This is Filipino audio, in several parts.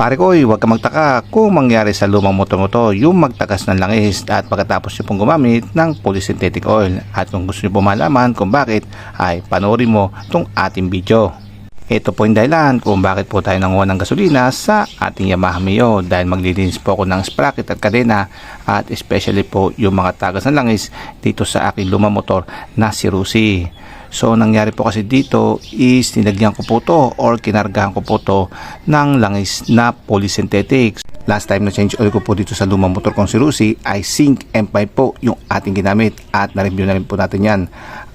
Pare ko, eh, huwag ka magtaka kung mangyari sa lumang motor mo to yung magtagas ng langis at pagkatapos nyo pong gumamit ng polysynthetic oil. At kung gusto nyo po malaman kung bakit, ay panoorin mo itong ating video. Ito po yung dahilan kung bakit po tayo nanguha ng gasolina sa ating Yamaha Mio dahil maglilinis po ako ng sprocket at kadena at especially po yung mga tagas ng langis dito sa aking lumang motor na si Rusi. So nangyari po kasi dito is nilagyan ko po to or kinargahan ko po to ng langis na polysynthetic. Last time na change oil ko po dito sa lumang motor kong si Rusi ay Sync M5 po yung ating ginamit at na-review na rin po natin yan.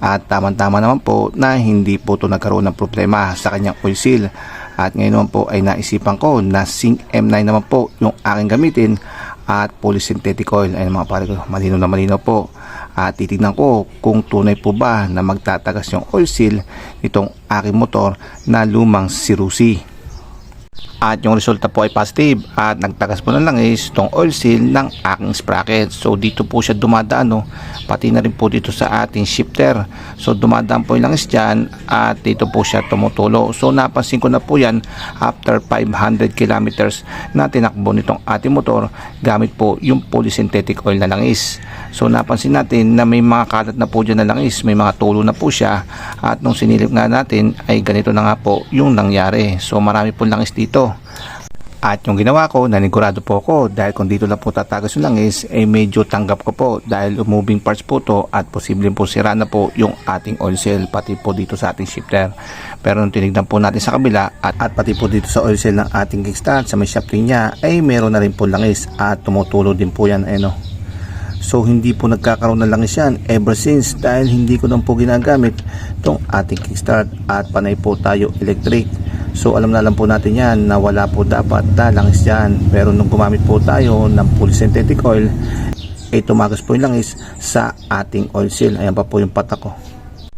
At tamang-tama naman po na hindi po to nagkaroon ng problema sa kanyang oil seal. At ngayon naman po ay naisipan ko na Sync M9 naman po yung aking gamitin at polysynthetic oil. Ayun mga pare ko, malinaw na malinaw po. At titignan ko kung tunay po ba na magtatagas yung oil seal nitong aking motor na lumang si Rusi. At yung resulta po ay positive at nagtagas po ng langis itong oil seal ng aking sprocket. So dito po siya dumadaan no, pati na rin po dito sa ating shifter. So dumadaan po yung langis dyan at dito po siya tumutulo. So napansin ko na po yan after 500 kilometers na tinakbo nitong ating motor gamit po yung polysynthetic oil na langis. So napansin natin na may mga kalat na po dyan na langis, may mga tulo na po siya at nung sinilip nga natin ay ganito na nga po yung nangyari. So marami po langis dito. At yung ginawa ko, nanigurado po ako dahil kung dito lang po tatagas yung langis, eh medyo tanggap ko po dahil moving parts po to at posibleng po sira na po yung ating oil seal pati po dito sa ating shifter. Pero nung tinignan po natin sa kabila at, at pati po dito sa oil seal ng ating kickstart sa may shafting niya ay meron na rin po langis at tumutulo din po yan eh no. So hindi po nagkakaroon ng langis yan ever since dahil hindi ko lang po ginagamit itong ating kickstart at panay po tayo electric. So alam na lang po natin yan na wala po dapat na langis yan. Pero nung gumamit po tayo ng polysynthetic oil, ay tumagas po yung langis sa ating oil seal. Ayan pa po yung patak ko.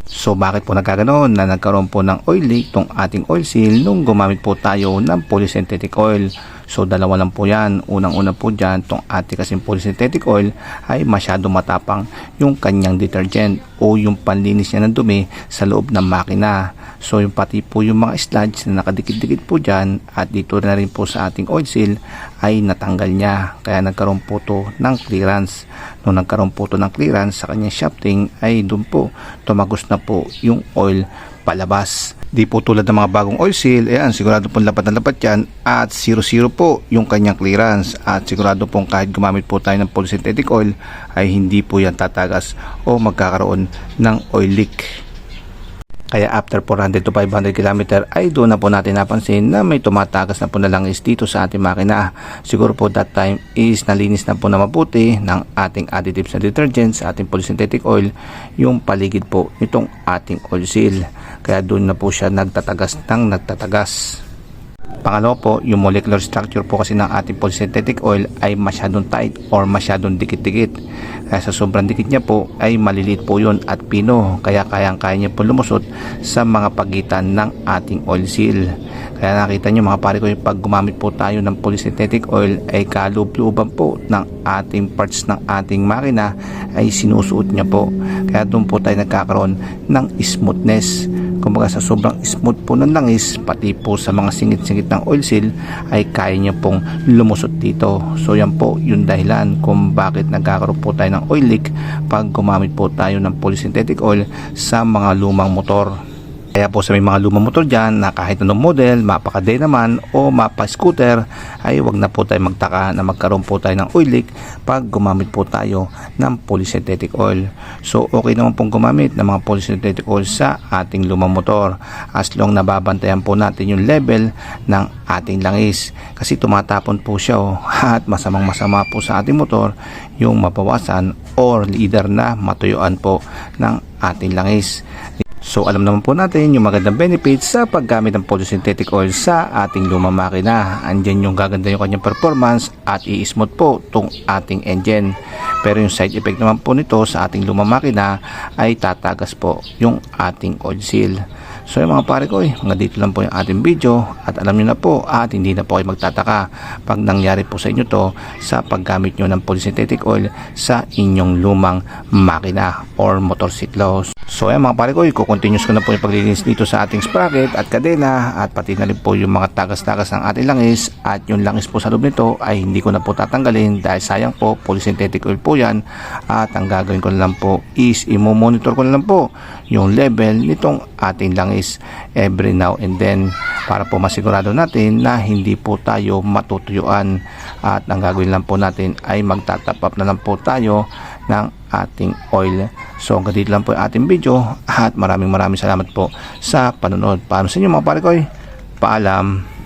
So bakit po nagkaganon na nagkaroon po ng oil leak tong ating oil seal nung gumamit po tayo ng polysynthetic oil. So dalawa lang po yan. Unang-una po dyan, tong ating kasing polysynthetic oil ay masyado matapang yung kanyang detergent o yung panlinis niya ng dumi sa loob ng makina. So yung pati po yung mga sludge na nakadikit-dikit po dyan at dito na rin po sa ating oil seal ay natanggal niya. Kaya nagkaroon po to ng clearance. Nung nagkaroon po to ng clearance sa kanyang shafting ay doon po tumagos na po yung oil palabas. Di po tulad ng mga bagong oil seal, ayan, sigurado pong lapat na lapat yan at 0-0 po yung kanyang clearance at sigurado pong kahit gumamit po tayo ng polysynthetic oil ay hindi po yan tatagas o magkakaroon ng oil leak. Kaya after 400 to 500 km ay doon na po natin napansin na may tumatagas na po na langis dito sa ating makina. Siguro po that time is nalinis na po na mabuti ng ating additives na detergents, ating polysynthetic oil, yung paligid po nitong ating oil seal. Kaya doon na po siya nagtatagas ng nagtatagas. Pangalawa po, yung molecular structure po kasi ng ating polysynthetic oil ay masyadong tight or masyadong dikit-dikit. Kaya sa sobrang dikit niya po ay maliliit po yun at pino. Kaya kayang-kaya niya po lumusot sa mga pagitan ng ating oil seal. Kaya nakita niyo mga pare ko yung pag gumamit po tayo ng polysynthetic oil ay kaloob-looban po ng ating parts ng ating makina ay sinusuot niya po. Kaya doon po tayo nagkakaroon ng smoothness. Kumbaga sa sobrang smooth po ng langis, pati po sa mga singit-singit ng oil seal, ay kaya niya pong lumusot dito. So yan po yung dahilan kung bakit nagkakaroon po tayo ng oil leak pag gumamit po tayo ng polysynthetic oil sa mga lumang motor. Kaya po sa may mga lumang motor dyan na kahit anong model, mapakaday naman o mapa-scooter ay wag na po tayo magtaka na magkaroon po tayo ng oil leak pag gumamit po tayo ng polysynthetic oil. So okay naman pong gumamit ng mga polysynthetic oil sa ating lumang motor as long nababantayan po natin yung level ng ating langis kasi tumatapon po siya oh, at masamang masama po sa ating motor yung mabawasan or either na matuyuan po ng ating langis. So alam naman po natin yung magandang benefits sa paggamit ng polysynthetic oil sa ating lumang makina. Andyan yung gaganda yung kanyang performance at i-smooth po itong ating engine. Pero yung side effect naman po nito sa ating lumang makina ay tatagas po yung ating oil seal. So yung mga pare ko, eh, mga dito lang po yung ating video at alam nyo na po at hindi na po kayo magtataka pag nangyari po sa inyo to sa paggamit nyo ng polysynthetic oil sa inyong lumang makina or motorsiklo. So ayan mga pare ko, i-continuous ko na po yung paglilinis dito sa ating sprocket at kadena at pati na rin po yung mga tagas-tagas ng ating langis at yung langis po sa loob nito ay hindi ko na po tatanggalin dahil sayang po polysynthetic oil po yan at ang gagawin ko na lang po is imo-monitor ko na lang po yung level nitong ating langis every now and then para po masigurado natin na hindi po tayo matutuyuan at ang gagawin lang po natin ay magtatap up na lang po tayo ng ating oil. So hanggang dito lang po yung ating video at maraming maraming salamat po sa panonood. Paano sa inyo mga pare ko? Paalam.